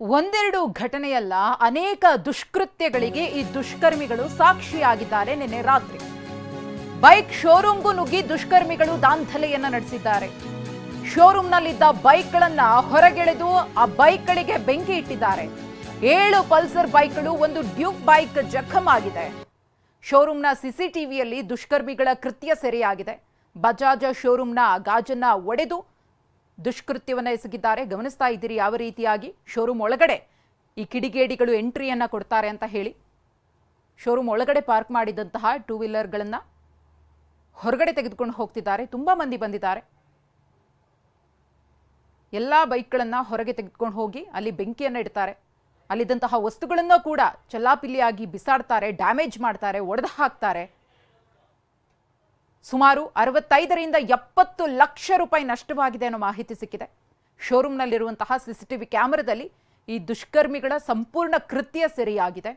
ಒಂದೆರಡು ಘಟನೆಯಲ್ಲ ಅನೇಕ ದುಷ್ಕೃತ್ಯಗಳಿಗೆ ಈ ದುಷ್ಕರ್ಮಿಗಳು ಸಾಕ್ಷಿಯಾಗಿದ್ದಾರೆ ನಿನ್ನೆ ರಾತ್ರಿ. ಬೈಕ್ ಶೋರೂಮ್ಗೂ ನುಗ್ಗಿ ದುಷ್ಕರ್ಮಿಗಳು ದಾಂಧಲೆಯನ್ನ ನಡೆಸಿದ್ದಾರೆ. ಶೋರೂಮ್ನಲ್ಲಿದ್ದ ಬೈಕ್ಗಳನ್ನ ಹೊರಗೆಳೆದು ಆ ಬೈಕ್ಗಳಿಗೆ ಬೆಂಕಿ ಇಟ್ಟಿದ್ದಾರೆ. ಏಳು ಪಲ್ಸರ್ ಬೈಕ್ಗಳು, ಒಂದು ಡ್ಯೂಕ್ ಬೈಕ್ ಜಖಮ್ ಆಗಿದೆ. ಶೋರೂಮ್ನ ಸಿಸಿಟಿವಿಯಲ್ಲಿ ದುಷ್ಕರ್ಮಿಗಳ ಕೃತ್ಯ ಸೆರೆಯಾಗಿದೆ. ಬಜಾಜ್ ಶೋರೂಮ್ನ ಗಾಜನ್ನ ಒಡೆದು ದುಷ್ಕೃತ್ಯವನ್ನು ಎಸಗಿದ್ದಾರೆ. ಗಮನಿಸ್ತಾ ಇದ್ದೀರಿ, ಯಾವ ರೀತಿಯಾಗಿ? ಶೋರೂಮ್ ಒಳಗಡೆ ಈ ಕಿಡಿಗೇಡಿಗಳು ಎಂಟ್ರಿಯನ್ನು ಕೊಡ್ತಾರೆ ಅಂತ ಹೇಳಿ. ಶೋರೂಮ್ ಒಳಗಡೆ ಪಾರ್ಕ್ ಮಾಡಿದಂತಹ ಟೂ ವೀಲರ್ಗಳನ್ನು ಹೊರಗಡೆ ತೆಗೆದುಕೊಂಡು ಹೋಗ್ತಿದ್ದಾರೆ. ತುಂಬ ಮಂದಿ ಬಂದಿದ್ದಾರೆ. ಎಲ್ಲ ಬೈಕ್ಗಳನ್ನು ಹೊರಗೆ ತೆಗೆದುಕೊಂಡು ಹೋಗಿ ಅಲ್ಲಿ ಬೆಂಕಿಯನ್ನು ಇಡ್ತಾರೆ. ಅಲ್ಲಿದ್ದಂತಹ ವಸ್ತುಗಳನ್ನು ಕೂಡ ಚಲ್ಲಾಪಿಲ್ಲಿಯಾಗಿ ಬಿಸಾಡ್ತಾರೆ, ಡ್ಯಾಮೇಜ್ ಮಾಡ್ತಾರೆ ಒಡೆದು ಹಾಕ್ತಾರೆ ಸುಮಾರು ಅರವತ್ತೈದರಿಂದ ಎಪ್ಪತ್ತು ಲಕ್ಷ ರೂಪಾಯಿ ನಷ್ಟವಾಗಿದೆ ಅನ್ನೋ ಮಾಹಿತಿ ಸಿಕ್ಕಿದೆ. ಶೋರೂಮ್ನಲ್ಲಿರುವಂತಹ ಸಿಸಿಟಿವಿ ಕ್ಯಾಮೆರಾದಲ್ಲಿ ಈ ದುಷ್ಕರ್ಮಿಗಳ ಸಂಪೂರ್ಣ ಕೃತ್ಯ ಸೆರೆಯಾಗಿದೆ.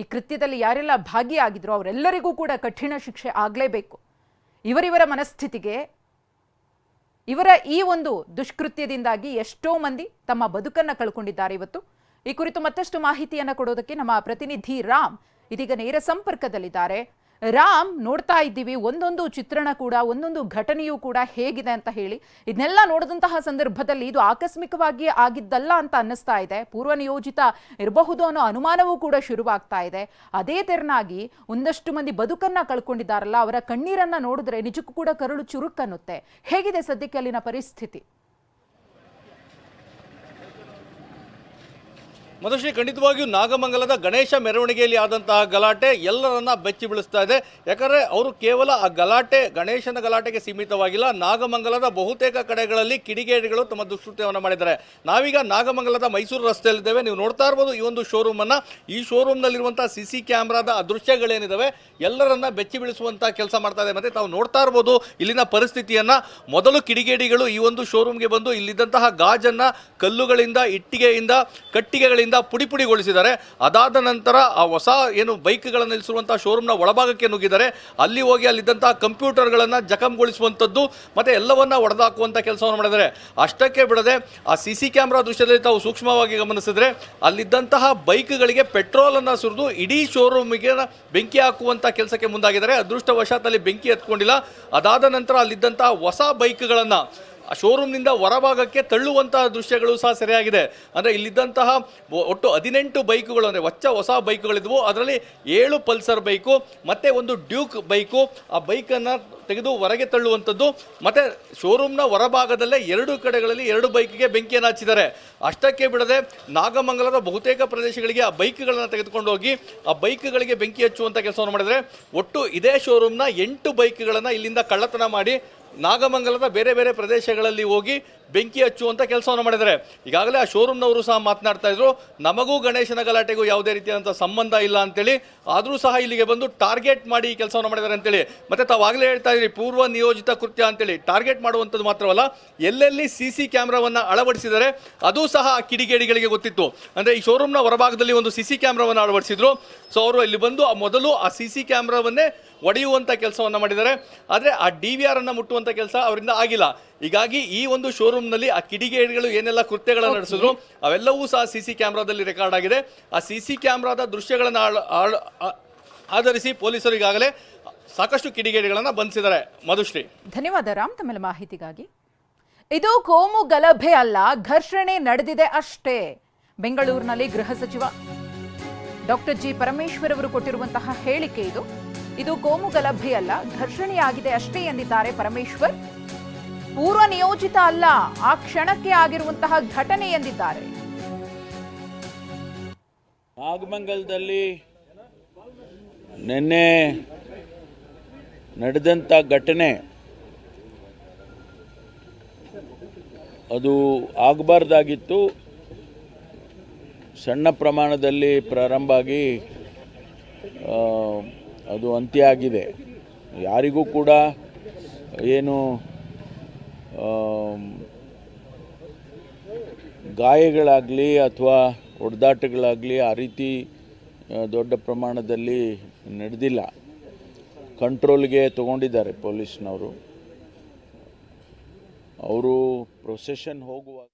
ಈ ಕೃತ್ಯದಲ್ಲಿ ಯಾರೆಲ್ಲ ಭಾಗಿಯಾಗಿದ್ರು ಅವರೆಲ್ಲರಿಗೂ ಕೂಡ ಕಠಿಣ ಶಿಕ್ಷೆ ಆಗಲೇಬೇಕು. ಇವರಿವರ ಮನಸ್ಥಿತಿಗೆ ಇವರ ಈ ಒಂದು ದುಷ್ಕೃತ್ಯದಿಂದಾಗಿ ಎಷ್ಟೋ ಮಂದಿ ತಮ್ಮ ಬದುಕನ್ನ ಕಳ್ಕೊಂಡಿದ್ದಾರೆ ಇವತ್ತು. ಈ ಕುರಿತು ಮತ್ತಷ್ಟು ಮಾಹಿತಿಯನ್ನು ಕೊಡೋದಕ್ಕೆ ನಮ್ಮ ಪ್ರತಿನಿಧಿ ರಾಮ್ ಇದೀಗ ನೇರ ಸಂಪರ್ಕದಲ್ಲಿದ್ದಾರೆ. ರಾಮ್ ನೋಡ್ತಾ ಇದ್ದೀವಿ. ಒಂದೊಂದು ಚಿತ್ರಣ ಕೂಡ, ಒಂದೊಂದು ಘಟನೆಯೂ ಕೂಡ ಹೇಗಿದೆ ಅಂತ ಹೇಳಿ. ಇದನ್ನೆಲ್ಲ ನೋಡಿದಂತಹ ಸಂದರ್ಭದಲ್ಲಿ ಇದು ಆಕಸ್ಮಿಕವಾಗಿ ಆಗಿದ್ದಲ್ಲ ಅಂತ ಅನ್ನಿಸ್ತಾ ಇದೆ. ಪೂರ್ವ ನಿಯೋಜಿತ ಇರಬಹುದು ಅನ್ನೋ ಅನುಮಾನವೂ ಕೂಡ ಶುರುವಾಗ್ತಾ ಇದೆ. ಅದೇ ತೆರನಾಗಿ ಒಂದಷ್ಟು ಮಂದಿ ಬದುಕನ್ನ ಕಳ್ಕೊಂಡಿದ್ದಾರಲ್ಲ, ಅವರ ಕಣ್ಣೀರನ್ನ ನೋಡಿದ್ರೆ ನಿಜಕ್ಕೂ ಕೂಡ ಕರುಳು ಚುರುಕನ್ನುತ್ತೆ. ಹೇಗಿದೆ ಸದ್ಯಕ್ಕೆ ಅಲ್ಲಿನ ಪರಿಸ್ಥಿತಿ? ಮಧುಶ್ರೀ, ಖಂಡಿತವಾಗಿಯೂ ನಾಗಮಂಗಲದ ಗಣೇಶ ಮೆರವಣಿಗೆಯಲ್ಲಿ ಆದಂತಹ ಗಲಾಟೆ ಎಲ್ಲರನ್ನ ಬೆಚ್ಚಿ ಬೀಳಿಸ್ತಾ ಇದೆ. ಯಾಕಂದ್ರೆ ಅವರು ಕೇವಲ ಆ ಗಲಾಟೆ, ಗಣೇಶನ ಗಲಾಟೆಗೆ ಸೀಮಿತವಾಗಿಲ್ಲ. ನಾಗಮಂಗಲದ ಬಹುತೇಕ ಕಡೆಗಳಲ್ಲಿ ಕಿಡಿಗೇಡಿಗಳು ತಮ್ಮ ದುಷ್ಕೃತ್ಯವನ್ನು ಮಾಡಿದ್ದಾರೆ. ನಾವೀಗ ನಾಗಮಂಗಲದ ಮೈಸೂರು ರಸ್ತೆಯಲ್ಲಿದ್ದೇವೆ. ನೀವು ನೋಡ್ತಾ ಇರ್ಬೋದು ಈ ಒಂದು ಶೋರೂಮ್ ಅನ್ನ ಈ ಶೋರೂಮ್ ನಲ್ಲಿರುವಂತಹ ಸಿ ಸಿ ಕ್ಯಾಮ್ರಾದ ದೃಶ್ಯಗಳೇನಿದಾವೆ, ಎಲ್ಲರನ್ನ ಬೆಚ್ಚಿ ಬೀಳಿಸುವಂಥ ಕೆಲಸ ಮಾಡ್ತಾ ಇದೆ. ಮತ್ತೆ ತಾವು ನೋಡ್ತಾ ಇರ್ಬೋದು ಇಲ್ಲಿನ ಪರಿಸ್ಥಿತಿಯನ್ನ. ಮೊದಲು ಕಿಡಿಗೇಡಿಗಳು ಈ ಒಂದು ಶೋರೂಮ್ಗೆ ಬಂದು ಇಲ್ಲಿದ್ದಂತಹ ಗಾಜನ್ನ ಕಲ್ಲುಗಳಿಂದ, ಇಟ್ಟಿಗೆಯಿಂದ, ಕಟ್ಟಿಗೆಗಳಿಂದ ಪುಡಿ ಪುಡಿಗೊಳಿಸಿದ್ದಾರೆ. ಅದಾದ ನಂತರ ಆ ಹೊಸ ಏನು ಬೈಕ್ಗಳನ್ನು ನಿಲ್ಲಿಸಿರುವಂತಹ ಶೋರೂಮ್ನ ಒಳಭಾಗಕ್ಕೆ ನುಗ್ಗಿದ್ದಾರೆ. ಅಲ್ಲಿ ಹೋಗಿ ಅಲ್ಲಿದ್ದಂಥ ಕಂಪ್ಯೂಟರ್ಗಳನ್ನು ಜಖಂಗೊಳಿಸುವಂಥದ್ದು ಮತ್ತೆ ಎಲ್ಲವನ್ನ ಒಡೆದಾಕುವಂಥ ಕೆಲಸವನ್ನು ಮಾಡಿದ್ದಾರೆ. ಅಷ್ಟಕ್ಕೆ ಬಿಡದೆ ಆ ಸಿ ಸಿ ಕ್ಯಾಮ್ರಾ ದೃಶ್ಯದಲ್ಲಿ ತಾವು ಸೂಕ್ಷ್ಮವಾಗಿ ಗಮನಿಸಿದರೆ ಅಲ್ಲಿದ್ದಂತಹ ಬೈಕ್ಗಳಿಗೆ ಪೆಟ್ರೋಲನ್ನು ಸುರಿದು ಇಡೀ ಶೋರೂಮಿಗೆ ಬೆಂಕಿ ಹಾಕುವಂಥ ಕೆಲಸಕ್ಕೆ ಮುಂದಾಗಿದ್ದಾರೆ. ಅದೃಷ್ಟವಶಾತ್ ಅಲ್ಲಿ ಬೆಂಕಿ ಹತ್ಕೊಂಡಿಲ್ಲ ಅದಾದ ನಂತರ ಅಲ್ಲಿದ್ದಂತಹ ಹೊಸ ಬೈಕ್ಗಳನ್ನ ಶೋರೂಮ್ನಿಂದ ಹೊರಭಾಗಕ್ಕೆ ತಳ್ಳುವಂತಹ ದೃಶ್ಯಗಳು ಸಹ ಸರಿಯಾಗಿದೆ. ಅಂದರೆ ಇಲ್ಲಿದ್ದಂತಹ ಒಟ್ಟು ಹದಿನೆಂಟು ಬೈಕುಗಳು, ಅಂದರೆ ಹೊಚ್ಚ ಹೊಸ ಬೈಕುಗಳಿದ್ವು. ಅದರಲ್ಲಿ ಏಳು ಪಲ್ಸರ್ ಬೈಕು, ಮತ್ತು ಒಂದು ಡ್ಯೂಕ್ ಬೈಕು, ಆ ಬೈಕನ್ನು ತೆಗೆದು ಹೊರಗೆ ತಳ್ಳುವಂಥದ್ದು. ಮತ್ತು ಶೋರೂಮ್ನ ಹೊರಭಾಗದಲ್ಲೇ ಎರಡು ಕಡೆಗಳಲ್ಲಿ ಎರಡು ಬೈಕ್ಗೆ ಬೆಂಕಿಯನ್ನು ಹಚ್ಚಿದ್ದಾರೆ. ಅಷ್ಟಕ್ಕೆ ಬಿಡದೆ ನಾಗಮಂಗಲದ ಬಹುತೇಕ ಪ್ರದೇಶಗಳಿಗೆ ಆ ಬೈಕ್ಗಳನ್ನು ತೆಗೆದುಕೊಂಡು ಹೋಗಿ ಆ ಬೈಕ್ಗಳಿಗೆ ಬೆಂಕಿ ಹಚ್ಚುವಂಥ ಕೆಲಸವನ್ನು ಮಾಡಿದರೆ ಒಟ್ಟು ಇದೇ ಶೋರೂಮ್ನ ಎಂಟು ಬೈಕ್ಗಳನ್ನು ಇಲ್ಲಿಂದ ಕಳ್ಳತನ ಮಾಡಿ ನಾಗಮಂಗಲದ ಬೇರೆ ಬೇರೆ ಪ್ರದೇಶಗಳಲ್ಲಿ ಹೋಗಿ ಬೆಂಕಿ ಹಚ್ಚುವಂಥ ಕೆಲಸವನ್ನು ಮಾಡಿದ್ದಾರೆ. ಈಗಾಗಲೇ ಆ ಶೋರೂಮ್ನವರು ಸಹ ಮಾತನಾಡ್ತಾ ಇದ್ರು, ನಮಗೂ ಗಣೇಶನ ಗಲಾಟೆಗೂ ಯಾವುದೇ ರೀತಿಯಾದಂಥ ಸಂಬಂಧ ಇಲ್ಲ ಅಂತೇಳಿ, ಆದರೂ ಸಹ ಇಲ್ಲಿಗೆ ಬಂದು ಟಾರ್ಗೆಟ್ ಮಾಡಿ ಈ ಕೆಲಸವನ್ನು ಮಾಡಿದ್ದಾರೆ ಅಂತೇಳಿ. ಮತ್ತೆ ತಾವಾಗಲೇ ಹೇಳ್ತಾ ಇದ್ರಿ, ಪೂರ್ವ ನಿಯೋಜಿತ ಕೃತ್ಯ ಅಂತೇಳಿ. ಟಾರ್ಗೆಟ್ ಮಾಡುವಂಥದ್ದು ಮಾತ್ರವಲ್ಲ, ಎಲ್ಲೆಲ್ಲಿ ಸಿ ಸಿ ಕ್ಯಾಮ್ರಾವನ್ನು ಅಳವಡಿಸಿದರೆ ಅದು ಸಹ ಆ ಕಿಡಿಗೇಡಿಗಳಿಗೆ ಗೊತ್ತಿತ್ತು. ಅಂದರೆ ಈ ಶೋರೂಮ್ನ ಹೊರಭಾಗದಲ್ಲಿ ಒಂದು ಸಿ ಸಿ ಕ್ಯಾಮ್ರಾವನ್ನು ಅಳವಡಿಸಿದ್ರು. ಸೊ ಅವರು ಇಲ್ಲಿ ಬಂದು ಆ ಮೊದಲು ಆ ಸಿ ಸಿ ಕ್ಯಾಮ್ರಾವನ್ನೇ ಒಡೆಯುವಂಥ ಕೆಲಸವನ್ನು ಮಾಡಿದ್ದಾರೆ. ಆದರೆ ಆ ಡಿ ವಿ ಆರ್ ಅನ್ನು ಮುಟ್ಟುವಂಥ ಕೆಲಸ ಅವರಿಂದ ಆಗಿಲ್ಲ. ಹೀಗಾಗಿ ಈ ಒಂದು ಶೋರೂಮ್ನಲ್ಲಿ ಆ ಕಿಡಿಗೇಡಿಗಳು ಏನೆಲ್ಲ ಕೃತ್ಯಗಳನ್ನು ನಡೆಸಿದ್ರು ಅವೆಲ್ಲವೂ ಸಹ ಸಿ ಸಿ ಕ್ಯಾಮ್ರಾದಲ್ಲಿ ರೆಕಾರ್ಡ್ ಆಗಿದೆ. ಆ ಸಿ ಸಿ ಕ್ಯಾಮ್ರಾದ ದೃಶ್ಯಗಳನ್ನು ಆಳ್- ಆಳ್- ಆಧರಿಸಿ ಪೊಲೀಸರು ಈಗಾಗಲೇ ಸಾಕಷ್ಟು ಕಿಡಿಗೇಡಿಗಳನ್ನು ಬಂಧಿಸಿದ್ದಾರೆ. ಮಧುಶ್ರೀ. ಧನ್ಯವಾದ ರಾಮ್ ತಮ್ಮೆಲ್ಲ ಮಾಹಿತಿಗಾಗಿ. ಇದು ಕೋಮು ಗಲಭೆ ಅಲ್ಲ ಘರ್ಷಣೆ ನಡೆದಿದೆ ಅಷ್ಟೇ. ಬೆಂಗಳೂರಿನಲ್ಲಿ ಗೃಹ ಸಚಿವ ಡಾಕ್ಟರ್ ಜಿ ಪರಮೇಶ್ವರ್ ಅವರು ಕೊಟ್ಟಿರುವಂತಹ ಹೇಳಿಕೆ ಇದು. ಇದು ಕೋಮು ಗಲಭೆ ಅಲ್ಲ, ಘರ್ಷಣೆಯಾಗಿದೆ ಅಷ್ಟೇ ಎಂದಿದ್ದಾರೆ ಪರಮೇಶ್ವರ್. ಪೂರ್ವ ನಿಯೋಜಿತ ಅಲ್ಲ, ಆ ಕ್ಷಣಕ್ಕೆ ಆಗಿರುವಂತಹ ಘಟನೆ ಎಂದಿದ್ದಾರೆ. ಆಗಮಂಗಲದಲ್ಲಿ ನಿನ್ನೆ ನಡೆದಂಥ ಘಟನೆ, ಅದು ಆಗಬಾರ್ದಾಗಿತ್ತು. ಸಣ್ಣ ಪ್ರಮಾಣದಲ್ಲಿ ಪ್ರಾರಂಭ ಆಗಿ ಅದು ಅಂತ್ಯ ಆಗಿದೆ ಯಾರಿಗೂ ಕೂಡ ಏನು ಗಾಯಗಳಾಗಲಿ ಅಥವಾ ಹೊಡೆದಾಟಗಳಾಗಲಿ ಆ ರೀತಿ ದೊಡ್ಡ ಪ್ರಮಾಣದಲ್ಲಿ ನಡೆದಿಲ್ಲ. ಕಂಟ್ರೋಲ್ಗೆ ತಗೊಂಡಿದ್ದಾರೆ ಪೊಲೀಸ್ನವರು. ಅವರು ಪ್ರೊಸೆಷನ್ ಹೋಗುವಾಗ